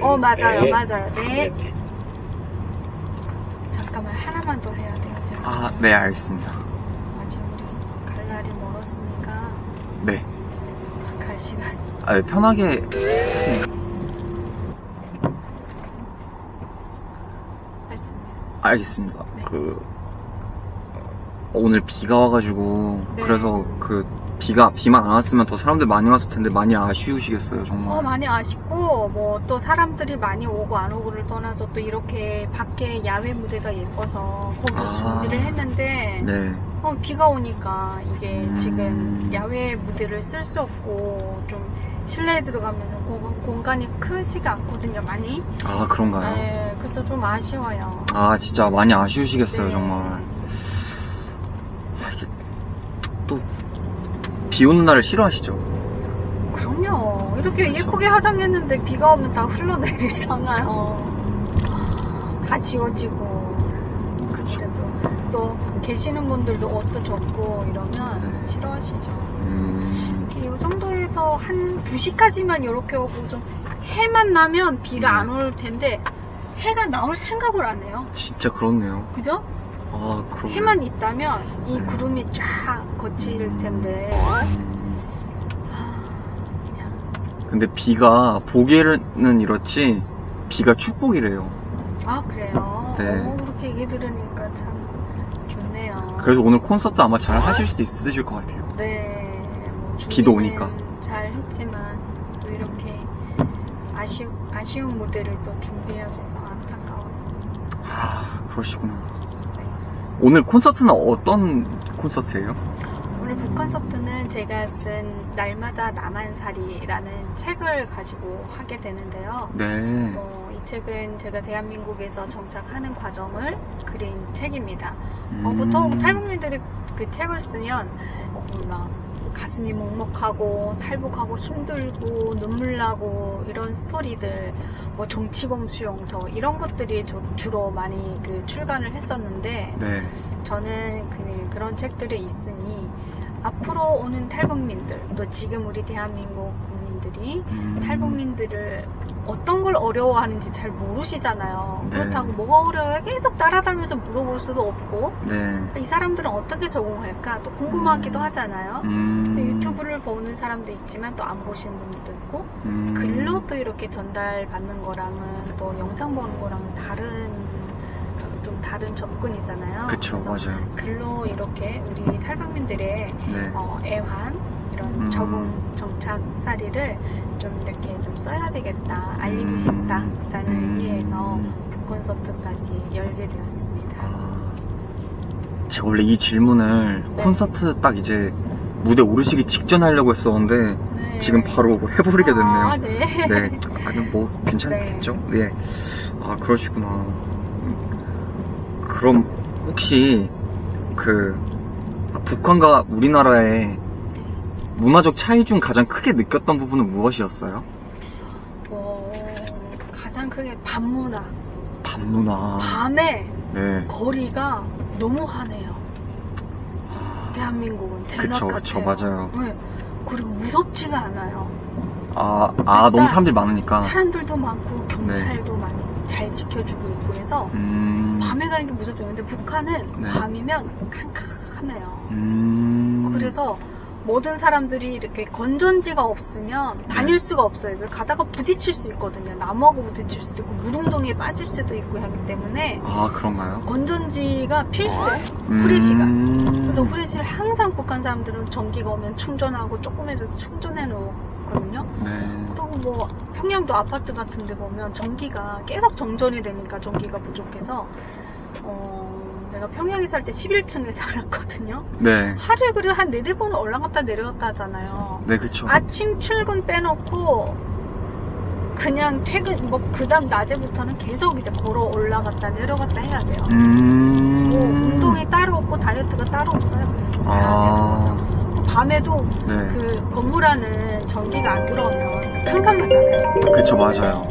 어 맞아요 네. 맞아요 네 잠깐만 하나만 더 해야 돼요 제가 아, 네, 알겠습니다. 아직 우리 갈 날이 멀었으니까 네. 갈 시간 아, 네, 편하게 하세요. 말씀해요 알겠습니다. 네. 그, 어, 오늘 비가 와가지고, 네. 그래서 그, 비가, 비만 안 왔으면 더 사람들 많이 왔을 텐데 많이 아쉬우시겠어요, 정말. 어, 많이 아쉽고, 뭐, 또 사람들이 많이 오고 안 오고를 떠나서 또 이렇게 밖에 야외 무대가 예뻐서 거기 아. 준비를 했는데, 네. 어, 비가 오니까 이게 음. 지금 야외 무대를 쓸 수 없고, 좀 실내에 들어가면 공간이 크지가 않거든요, 많이. 아, 그런가요? 네, 그래서 좀 아쉬워요. 아, 진짜 많이 아쉬우시겠어요, 네. 정말. 아, 이게, 또, 비 오는 날을 싫어하시죠? 그럼요. 이렇게. 예쁘게 화장했는데 비가 오면 다 흘러내리잖아요. 다 지워지고. 그래도 또 계시는 분들도 옷도 젖고 이러면 네. 싫어하시죠. 음, 이 정도에서 한 2시까지만 이렇게 오고 좀 해만 나면 비가 네. 안올 텐데 해가 나올 생각을 안 해요. 진짜 그렇네요. 그죠? 아, 그럼. 해만 있다면 이 네. 구름이 쫙 거칠 텐데 근데 비가 보기에는 이렇지 비가 축복이래요. 아 그래요? 네. 오, 그렇게 얘기 들으니까 참 좋네요. 그래서 오늘 콘서트 아마 잘 하실 수 있으실 것 같아요. 네. 뭐 비도 오니까. 잘 했지만 또 이렇게 아쉬운 아쉬운 무대를 또 준비해야 돼서 안타까워요. 아, 그러시구나. 오늘 콘서트는 어떤 콘서트예요? 오늘 북 콘서트는 제가 쓴 날마다 나만살이라는 책을 가지고 하게 되는데요. 네. 어, 이 책은 제가 대한민국에서 정착하는 과정을 그린 책입니다. 음. 어, 보통 탈북민들이 그 책을 쓰면 어, 막 가슴이 먹먹하고 탈북하고 힘들고 눈물 나고 이런 스토리들 뭐 정치범 수용소 이런 것들이 주- 주로 많이 그 출간을 했었는데 네. 저는 그, 그런 책들이 있으니 앞으로 오는 탈북민들 또 지금 우리 대한민국 국민들이 음. 탈북민들을 어떤 걸 어려워하는지 잘 모르시잖아요. 네. 그렇다고 뭐가 어려워요? 계속 따라다니면서 물어볼 수도 없고 네. 이 사람들은 어떻게 적응할까 또 궁금하기도 음. 하잖아요. 음. 유튜브를 보는 사람도 있지만 또 안 보시는 분들도 있고 음. 글로 또 이렇게 전달받는 거랑은 또 영상 보는 거랑은 다른 좀 다른 접근이잖아요. 그쵸, 맞아요. 글로 이렇게 우리 탈북민들의 네. 어, 애환 이런 음. 적응 정착사리를 좀 이렇게 좀 써야 되겠다 알리고 음. 싶다라는 음. 의미에서 북 콘서트까지 열게 되었습니다. 아, 제가 원래 이 질문을 네. 콘서트 딱 이제 무대 오르시기 직전 하려고 했었는데 네. 지금 바로 해버리게 됐네요. 아, 네. 네. 아니, 뭐, 괜찮겠죠? 네. 아, 그러시구나. 그럼, 혹시, 그, 아, 북한과 우리나라의 문화적 차이 중 가장 크게 느꼈던 부분은 무엇이었어요? 어, 가장 크게 밤문화. 밤문화. 밤에 네. 거리가 너무 환해요. 대한민국은 대낮 그쵸, 같아요. 그쵸, 맞아요. 네. 그리고 무섭지가 않아요. 아, 아, 너무 사람들이 많으니까. 사람들도 많고 경찰도 많이 잘 지켜주고 있고 해서 음. 밤에 가는 게 무섭죠. 근데 북한은 네. 밤이면 캄캄해요. 음. 그래서 모든 사람들이 이렇게 건전지가 없으면 다닐 네. 수가 없어요. 가다가 부딪힐 수 있거든요. 나무하고 부딪힐 수도 있고 무릉동에 빠질 수도 있고 하기 때문에 아, 그런가요? 건전지가 필수예요. 음. 후레쉬가. 그래서 후레쉬를 항상 북한 사람들은 전기가 오면 충전하고 조금이라도 충전해 놓거든요. 네. 그리고 뭐 평양도 아파트 같은 데 보면 전기가 계속 정전이 되니까 전기가 부족해서 어, 내가 평양에 살 때 11층에 살았거든요. 네. 하루에 그래도 한 네네 번은 올라갔다 내려갔다 하잖아요. 네, 그쵸. 아침 출근 빼놓고 그냥 퇴근 뭐 그다음 낮에부터는 계속 이제 걸어 올라갔다 내려갔다 해야 돼요. 음. 뭐 운동이 따로 없고 다이어트가 따로 없어요. 아. 밤에도 네. 그 건물 안은 전기가 안 들어오면 깜깜하잖아요. 그쵸, 맞아요.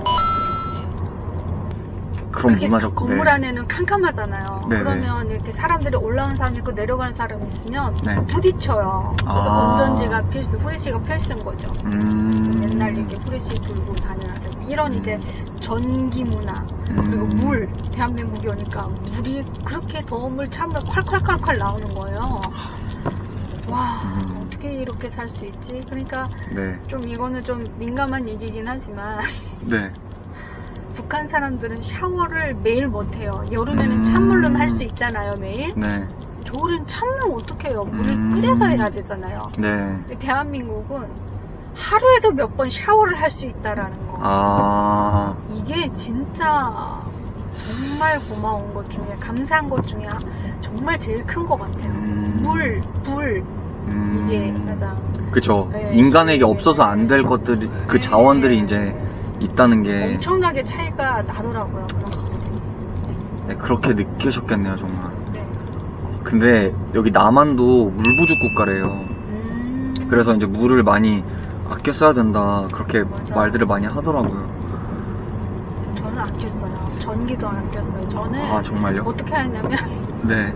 그럼 그게 문화적 건물 네. 안에는 캄캄하잖아요. 네네. 그러면 이렇게 사람들이 올라오는 사람 있고 내려가는 사람 있으면 네. 부딪혀요. 그래서 아. 건전지가 필수, 후레쉬가 필수인 거죠. 음. 옛날 이렇게 후레쉬 들고 다녀야 되고 이런 이제 전기 문화 그리고 음. 물 대한민국이 오니까 물이 그렇게 더움을 참으로 콸콸콸콸 나오는 거예요. 와 음. 어떻게 이렇게 살 수 있지? 그러니까 네. 좀 이거는 좀 민감한 얘기긴 하지만 네. 북한 사람들은 샤워를 매일 못해요. 여름에는 음. 찬물로는 할 수 있잖아요 매일. 네. 겨울엔 찬물 어떻게 해요? 물을 음. 끓여서 해야 되잖아요. 네. 대한민국은 하루에도 몇 번 샤워를 할 수 있다라는 거. 아. 이게 진짜 정말 고마운 것 중에 감사한 것 중에 정말 제일 큰 것 같아요. 음. 물, 불 음. 이게 가장 그쵸. 네. 인간에게 없어서 안 될 것들이, 그 네. 자원들이 이제 있다는 게, 엄청나게 차이가 나더라고요. 그런 것들이. 네, 그렇게 느끼셨겠네요, 정말. 네. 근데 여기 남한도 물 부족 국가래요. 음. 그래서 이제 물을 많이 아껴 써야 된다. 그렇게 맞아. 말들을 많이 하더라고요. 저는 아꼈어요. 전기도 안 아꼈어요. 저는 아, 정말요? 어떻게 하냐면 네.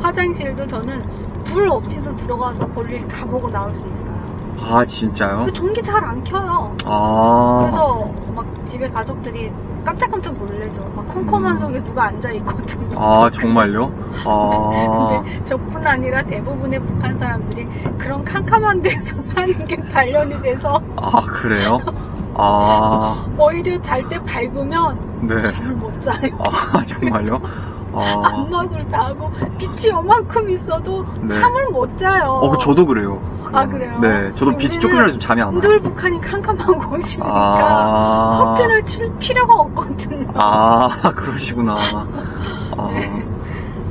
화장실도 저는 불 없이도 들어가서 볼일 다 보고 나올 수 있어요. 아, 진짜요? 그 전기 잘 안 켜요. 아. 그래서 막 집에 가족들이 깜짝깜짝 놀래죠. 막 컴컴한 음. 속에 누가 앉아 있거든요. 아, 정말요? 아. 근데 저뿐 아니라 대부분의 북한 사람들이 그런 캄캄한 데서 사는 게 단련이 돼서 아, 그래요? 아. 오히려 잘 때 밝으면 네. 잠을 못 자요. 아, 정말요? 아. 안마을 다 하고 빛이 요만큼 있어도 네. 잠을 못 자요. 어, 그 저도 그래요. 아, 그래요? 네. 저도 빛이 조금이라도 좀 잠이 안 와요. 늘 북한이 캄캄한 곳이니까 아. 커튼을 칠 필요가 없거든요. 아, 그러시구나. 아.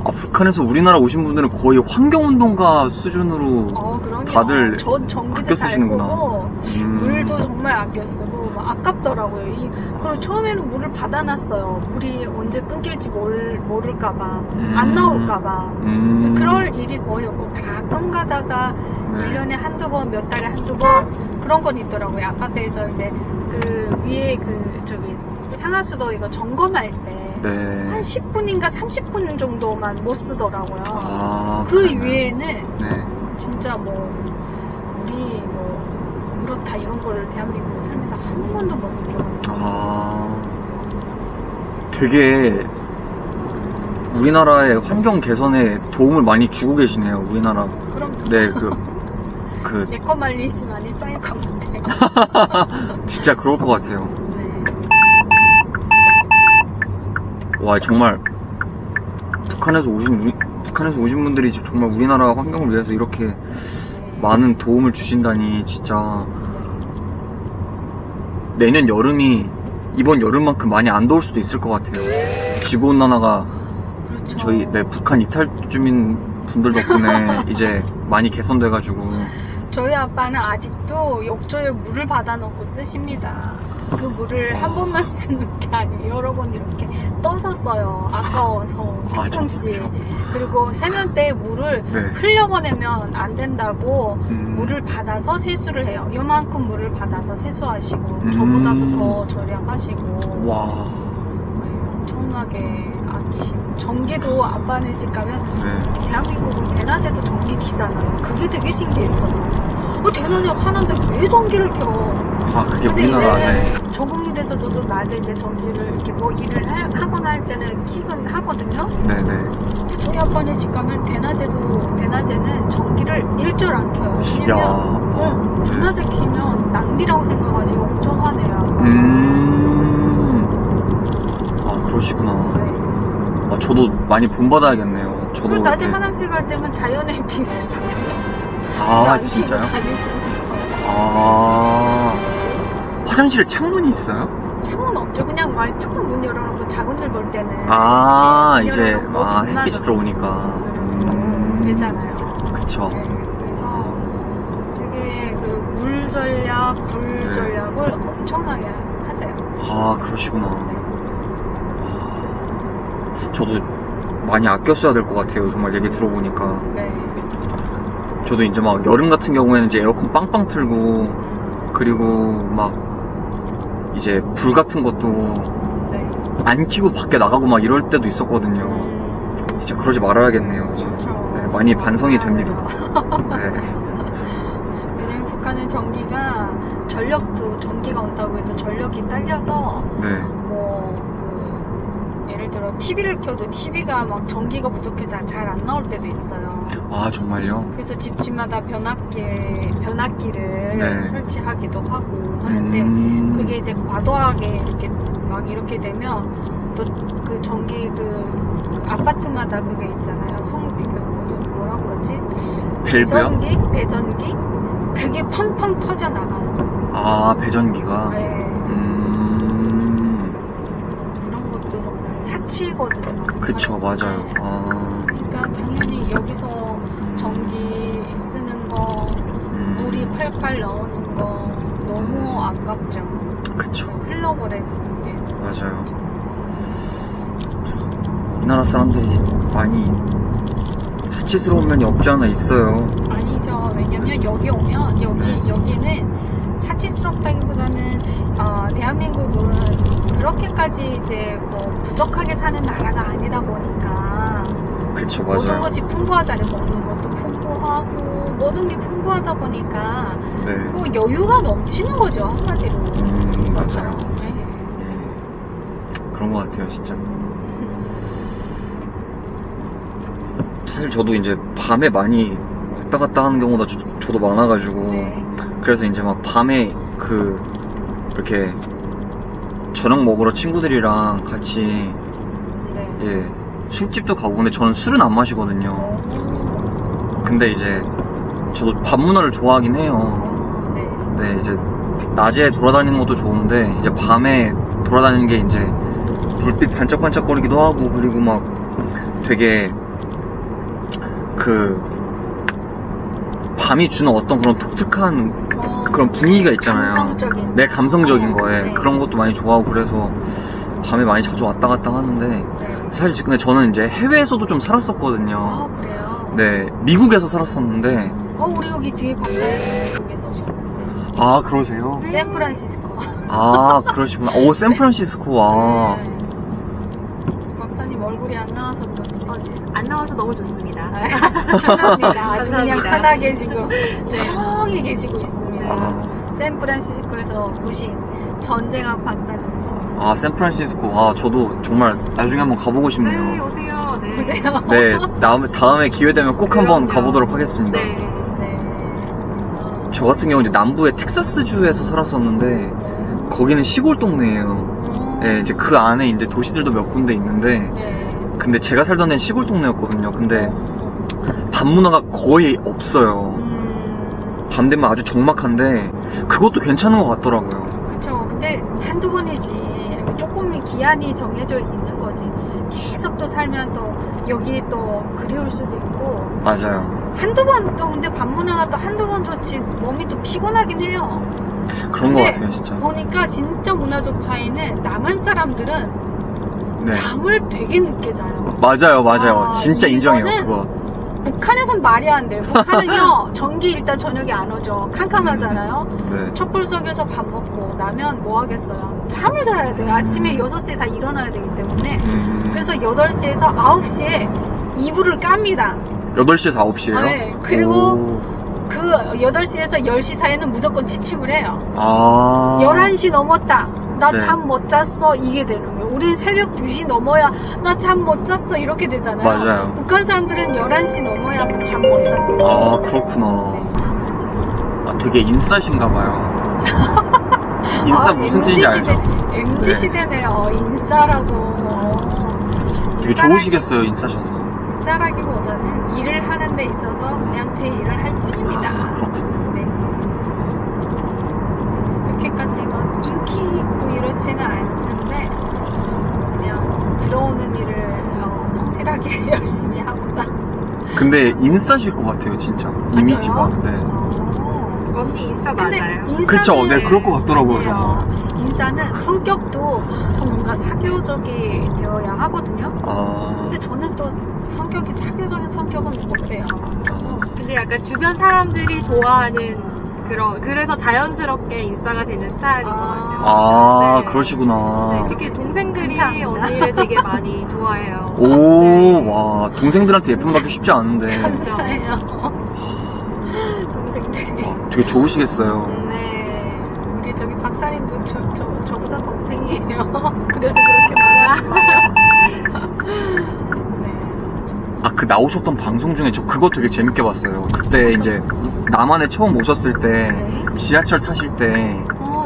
아, 북한에서 우리나라 오신 분들은 거의 환경운동가 수준으로 어, 그럼요. 다들 전 전기도 아껴 잘 쓰시는구나. 끄고 음. 물도 정말 아껴 쓰고 막 아깝더라고요. 이, 그리고 처음에는 물을 받아놨어요. 물이 언제 끊길지 모를, 모를까봐 음. 안 나올까봐. 음. 그럴 일이 거의 없고 가끔 가다가 네. 1년에 한두 번, 몇 달에 한두 번 그런 건 있더라고요. 아파트에서 이제 그 위에 그 저기 상하수도 이거 점검할 때한 네. 10분인가 30분 정도만 못 쓰더라고요. 아. 그. 위에는 네. 진짜 뭐 우리 뭐 그렇다 이런 거를 대한민국 살면서 한 번도 못 느껴봤어요. 아. 되게 우리나라의 환경 개선에 도움을 많이 주고 계시네요. 우리나라. 그럼 네, 그, 그, 내거 말리지 많이 쌓일 것 같아요. 진짜 그럴 것 같아요. 네. 와, 정말, 북한에서 오신, 우리- 북한에서 오신 분들이 정말 우리나라 환경을 위해서 이렇게 많은 도움을 주신다니, 진짜, 내년 여름이 이번 여름만큼 많이 안 더울 수도 있을 것 같아요. 지구 온난화가 그렇죠. 저희, 네, 북한 이탈 주민 분들 덕분에 이제 많이 개선돼가지고, 저희 아빠는 아직도 욕조에 물을 받아놓고 쓰십니다. 그 물을 한 번만 쓰는 게 아니에요. 여러 번 이렇게 떠서 써요. 아까워서 아, 조금씩. 정말요? 그리고 세면대에 물을 네. 흘려보내면 안 된다고 음. 물을 받아서 세수를 해요. 요만큼 물을 받아서 세수하시고 음. 저보다도 더 절약하시고 와, 엄청나게 아끼시고 전기도 아빠네 집 가면 네. 대한민국은 대낮에도 전기 키잖아요. 그게 되게 신기했어요. 어, 대낮에 하는데 왜 전기를 켜? 아, 그게 근데 우리나라 이제 안에, 적응이 돼서 저도 낮에 이제 전기를 이렇게 뭐 일을 하, 하거나 할 때는 킥은 하거든요. 네네. 근데 저희 아빠네 집 가면 대낮에도 대낮에는 전기를 일절 안 켜요. 왜냐면 야. 응, 대낮에 키면 낭비라고 생각하시고 엄청 화내요. 아빠가. 음. 아, 그러시구나. 네. 아, 저도 많이 본받아야겠네요. 저도. 낮에 이렇게- 화장실 갈 때면 자연의 빛을 아, 진짜요? 아. 화장실에 창문이 있어요? 창문 없죠. 그냥 말 조금 문 열어놓고 자군들 볼 때는 아, 문 이제, 열어놓고 아, 햇빛이 들어오니까. 음, 되잖아요. 그쵸. 네, 그래서 되게 그 물 전략, 불 네. 전략을 엄청나게 하세요. 아, 그러시구나. 아, 저도 많이 아껴 써야 될 것 같아요. 정말 얘기 들어보니까. 네. 저도 이제 막 여름 같은 경우에는 이제 에어컨 빵빵 틀고, 그리고 막 이제 불 같은 것도 네. 안 켜고 밖에 나가고 막 이럴 때도 있었거든요. 음, 진짜 그러지 말아야겠네요. 이제. 그렇죠. 네, 많이 반성이 됩니다. 네. 왜냐면 북한은 전기가 전력도 전기가 온다고 해도 전력이 딸려서 네. 뭐 그, 예를 들어 TV를 켜도 TV가 막 전기가 부족해서 잘 안 나올 때도 있어요. 아, 정말요? 그래서 집집마다 변압기 변압기를 네. 설치하기도 하고 하는데 음. 그게 이제 과도하게 이렇게 막 이렇게 되면 또 그 전기 그 아파트마다 그게 있잖아요. 송그 뭐죠? 뭐라 그러지? 밸브요? 배전기 배전기 그게 펑펑 터져 나가요. 아, 배전기가. 네. 음. 그런 사치거든요. 그쵸, 맞아요. 네. 아. 그러니까 당연히 여기서 전기 쓰는 거, 음. 물이 팔팔 나오는 거 너무 아깝죠. 그쵸. 흘러버리는 게. 맞아요. 우리나라 사람들이 많이 사치스러운 면이 없지 않아 있어요. 아니죠. 왜냐면 여기 오면 여기 네. 여기는 사치스럽다기보다는 어, 대한민국은 그렇게까지 이제 뭐 부족하게 사는 나라가 아니다 보니까 그쵸, 모든 맞아요. 것이 풍부하잖아요. 먹는 것도 풍부하고 모든 게 풍부하다 보니까 네. 뭐 여유가 넘치는 거죠 한마디로. 음, 맞아요. 네. 예. 그런 것 같아요, 진짜. 사실 저도 이제 밤에 많이 왔다 갔다 하는 경우가 저, 저도 많아가지고. 네. 그래서 이제 막 밤에 그, 이렇게, 저녁 먹으러 친구들이랑 같이, 네. 예, 술집도 가고, 근데 저는 술은 안 마시거든요. 어, 근데 이제, 저도 밥 문화를 좋아하긴 해요. 어, 네. 네, 이제, 낮에 돌아다니는 것도 좋은데, 이제 밤에 돌아다니는 게 이제, 불빛 반짝반짝거리기도 하고, 그리고 막 되게, 그, 밤이 주는 어떤 그런 독특한 어, 그런 분위기가 있잖아요. 감성적인. 내 감성적인 어, 거에 네. 그런 것도 많이 좋아하고 그래서 밤에 많이 자주 왔다 갔다 하는데 네. 사실 근데 저는 이제 해외에서도 좀 살았었거든요. 아 그래요. 네, 미국에서 살았었는데 어 우리 여기 뒤에 오셨는데. 아 그러세요? 샌프란시스코. 아 그러시구나. 오 샌프란시스코 와. 네. 박사님 얼굴이 안 나와서 그렇지. 안 나와서 너무 좋습니다. 감사합니다. 아주 그냥 감사합니다. 편하게 지금 네. 조용히 계시고 있습니 다. 아, 샌프란시스코에서 보신 전쟁학 박사님이십니다. 아 샌프란시스코 아 저도 정말 나중에 한번 가보고 네, 싶네요. 오세요. 네. 보세요. 네, 다음에 다음에 기회 되면 꼭 한번 그럼요. 가보도록 하겠습니다. 네. 네. 저 같은 경우 이제 남부의 텍사스 주에서 살았었는데 거기는 시골 동네예요. 어, 네, 이제 그 안에 이제 도시들도 몇 군데 있는데 네. 근데 제가 살던 데는 시골 동네였거든요. 근데 밤 문화가 거의 없어요. 되면 아주 적막한데 그것도 괜찮은 것 같더라고요. 그쵸. 근데 한두 번이지. 조금 기한이 정해져 있는 거지. 계속 또 살면 또 여기 또 그리울 수도 있고. 맞아요. 한두 번 또 근데 밤문화가 또 한두 번 좋지 몸이 좀 피곤하긴 해요. 그런 것 근데 같아요, 진짜. 보니까 진짜 문화적 차이는 남한 사람들은 네. 잠을 되게 늦게 자요. 맞아요, 맞아요. 아, 진짜 인정해요, 이거는 그거. 북한에선 말이 안 돼요. 북한은요 전기 일단 저녁에 안 오죠. 캄캄하잖아요. 네. 촛불 속에서 밥 먹고 나면 뭐 하겠어요? 잠을 자야 돼요. 아침에 6시에 다 일어나야 되기 때문에. 음, 그래서 8시에서 9시에 이불을 깝니다. 8시에서 9시에요? 네, 그리고 그 8시에서 10시 사이에는 무조건 취침을 해요. 아. 11시 넘었다. 나 네. 잠못 잤어. 이게 되는 거예요. 우린 새벽 2시 넘어야 나 잠 못 잤어. 이렇게 되잖아요. 맞아요. 북한 사람들은 11시 넘어야 잠 못 잤어. 아, 그렇구나. 아, 되게 인싸신가 봐요. 인싸 아, 무슨 MZ 뜻인지 시대, 알죠? MZ 네. 시대네요. 인싸라고. 되게 좋으시겠어요, 인싸셔서. 인싸라기보다는 일을 하는 데 있어서 그냥 제 일을 할 뿐입니다. 아, 그렇군요. 네. 그렇게까지 막 인기 있고 이렇지는 않는데 들어오는 일을 어, 성실하게 열심히 하고자. 근데 인싸실 것 같아요, 진짜. 이미지가. 네. 어. 언니 인싸 근데 맞아요. 인싸는 그쵸, 네, 그럴 것 같더라고요, 아니에요. 인싸는 성격도 뭔가 사교적이 되어야 하거든요. 아. 근데 저는 또 성격이 사교적인 성격은 못해요. 근데 약간 주변 사람들이 좋아하는 그런 그래서 자연스럽게 인싸가 되는 스타일인 것 같아요. 아, 네. 그러시구나. 네, 특히 동생들이 감사합니다. 언니를 되게 많이 좋아해요. 오, 네. 와, 동생들한테 예쁨 받기 쉽지 않은데. 감사해요. 동생들이. 와, 되게 좋으시겠어요. 네. 우리 저기 박사님도 저, 저, 저보다 동생이에요. 그래서 그렇게 말하는 거예요. 네. 아, 그 나오셨던 방송 중에 저 그거 되게 재밌게 봤어요. 그때 이제 남한에 처음 오셨을 때 네. 지하철 타실 때 어.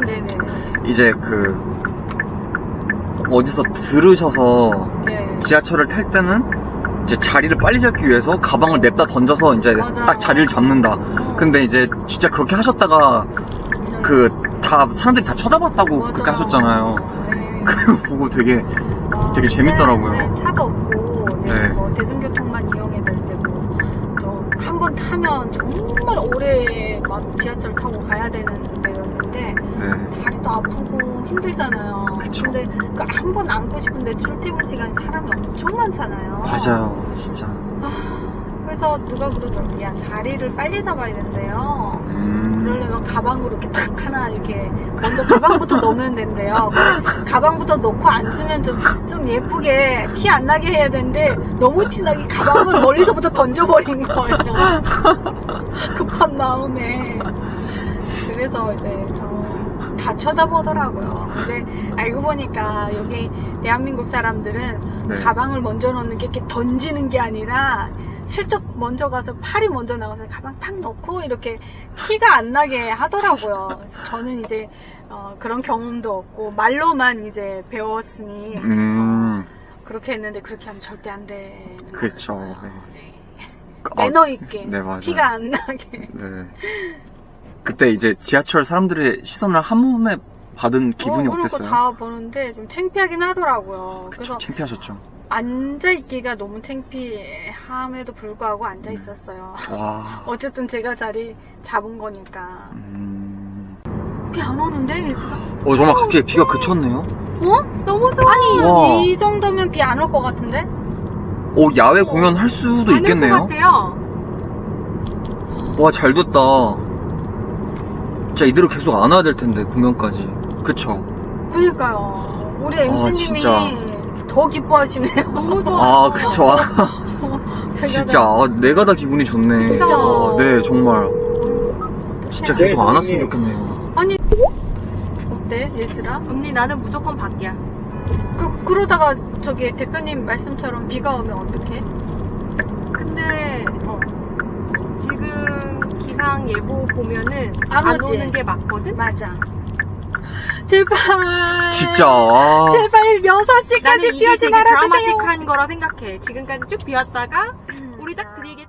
이제 그 어디서 들으셔서 네. 지하철을 탈 때는 이제 자리를 빨리 잡기 위해서 가방을 냅다 던져서 이제 맞아요. 딱 자리를 잡는다. 어, 근데 이제 진짜 그렇게 하셨다가 네. 그다 사람들이 다 쳐다봤다고 맞아요. 그렇게 하셨잖아요. 네. 그거 보고 되게 아, 되게 재밌더라고요. 네, 네, 차도 없고 이제 네. 뭐 대중교통만 이용해야 될 때고 또 한 번 타면 정말 오래 막 지하철 타고 가야 되는 데였는데 네. 다리도 아프고 힘들잖아요. 그쵸. 근데 그 한 번 앉고 싶은데 출퇴근 시간 사람이 엄청 많잖아요. 맞아요, 진짜. 그래서 누가 그러더라고요. 야 자리를 빨리 잡아야 된대요. 음, 그러려면 가방으로 이렇게 딱 하나 이렇게 먼저 가방부터 넣으면 된대요. 가방부터 넣고 앉으면 좀, 좀 예쁘게 티 안 나게 해야 되는데 너무 티나게 가방을 멀리서부터 던져버린 거예요. 급한 마음에. 그래서 이제 어, 다 쳐다보더라고요. 근데 알고 보니까 여기 대한민국 사람들은 네. 가방을 먼저 넣는 게 이렇게 던지는 게 아니라 슬쩍 먼저 가서 팔이 먼저 나가서 가방 탁 넣고 이렇게 티가 안 나게 하더라고요. 저는 이제 어, 그런 경험도 없고 말로만 이제 배웠으니 음, 그렇게 했는데 그렇게 하면 절대 안 그쵸, 거였어요. 네. 네. 아, 매너 있게 네, 맞아요. 티가 안 나게 네. 그때 이제 지하철 사람들의 시선을 한 몸에 받은 기분이 어, 어땠어요? 거다 보는데 좀 창피하긴 하더라고요. 그쵸, 그래서 창피하셨죠. 앉아 있기가 너무 창피함에도 불구하고 앉아 있었어요. 와, 어쨌든 제가 자리 잡은 거니까. 음. 비 안 오는데? 어, 정말 갑자기 비가 그쳤네요? 어? 너무 좋아. 아니, 와. 이 정도면 비 안 올 것 같은데? 오, 야외 공연 할 수도 있겠네요? 것 같아요. 와, 잘 됐다. 진짜 이대로 계속 안 와야 될 텐데, 공연까지. 그쵸? 그니까요. 우리 아, MC님이 진짜. 더 기뻐하시네요. 너무 좋아. 아, 그쵸. 제가 진짜, 아, 내가 다 기분이 좋네. 그쵸. 아, 네, 정말. 진짜 계속 안 왔으면 좋겠네요. 아니, 어때, 예슬아? 언니 나는 무조건 밖이야. 그, 그러다가 저기 대표님 말씀처럼 비가 오면 어떡해? 근데 어. 지금 기상 예보 보면은 안 안, 오지? 오는 게 맞거든? 맞아. 제발. 진짜, 아. 제발 6시까지 나는 이게 비 오지 되게 말아주세요. 드라마틱한 거라 생각해. 지금까지 쭉 비왔다가 음. 우리 딱 드리게